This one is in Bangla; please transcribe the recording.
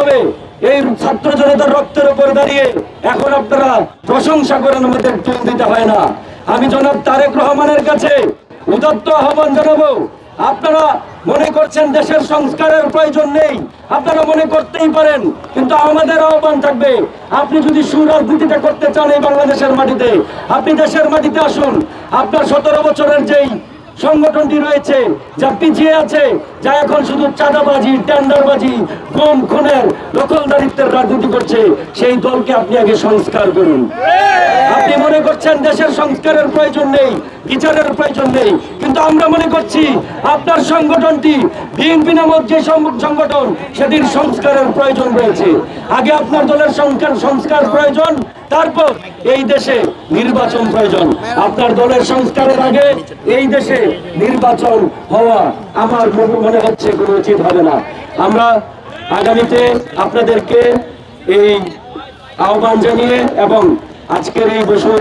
মাধ্যমে এই ছাত্র জনতার রক্তের উপর দাঁড়িয়ে এখন আপনারা প্রশংসা করেন আমাদের তুল দিতে হয় না। আমি জনাব তারেক রহমানের কাছে উদত্ত আহ্বান জানাব। আপনারা মনে করছেন দেশের সংস্কারের প্রয়োজন নেই। আপনারা মনে করতেই পারেন, কিন্তু আমাদের আহ্বান থাকবে, আপনি যদি সুরাজনীতিটা করতে চান এই বাংলাদেশের মাটিতে, আপনি দেশের মাটিতে আসুন। আপনার সতেরো বছরের যেই সংগঠনটি রয়েছে, যা পিছিয়ে আছে, যা এখন শুধু চাঁদাবাজি, টেন্ডারবাজি কম খুনের, দখলদারিত্বের রাজনীতি করছে। সেই দলকে আপনি আগে সংস্কার করুন। আপনি মনে করছেন দেশের সংস্কারের প্রয়োজন নেই, বিচারের প্রয়োজন নেই কিন্তু আমরা মনে করছি আপনার সংগঠনটি বিএনপি নামক যে সংগঠন সেটির সংস্কারের প্রয়োজন রয়েছে। আগে আপনার দলের সংস্কার সংস্কার প্রয়োজন, তারপর এই দেশে নির্বাচন প্রয়োজন। আপনার দলের সংস্কারের আগে এই দেশে নির্বাচন হওয়া আমার মনে হচ্ছে কোনো উচিত হবে না। আমরা আগামীতে আপনাদেরকে এই আহ্বান জানিয়ে এবং আজকের এই বসু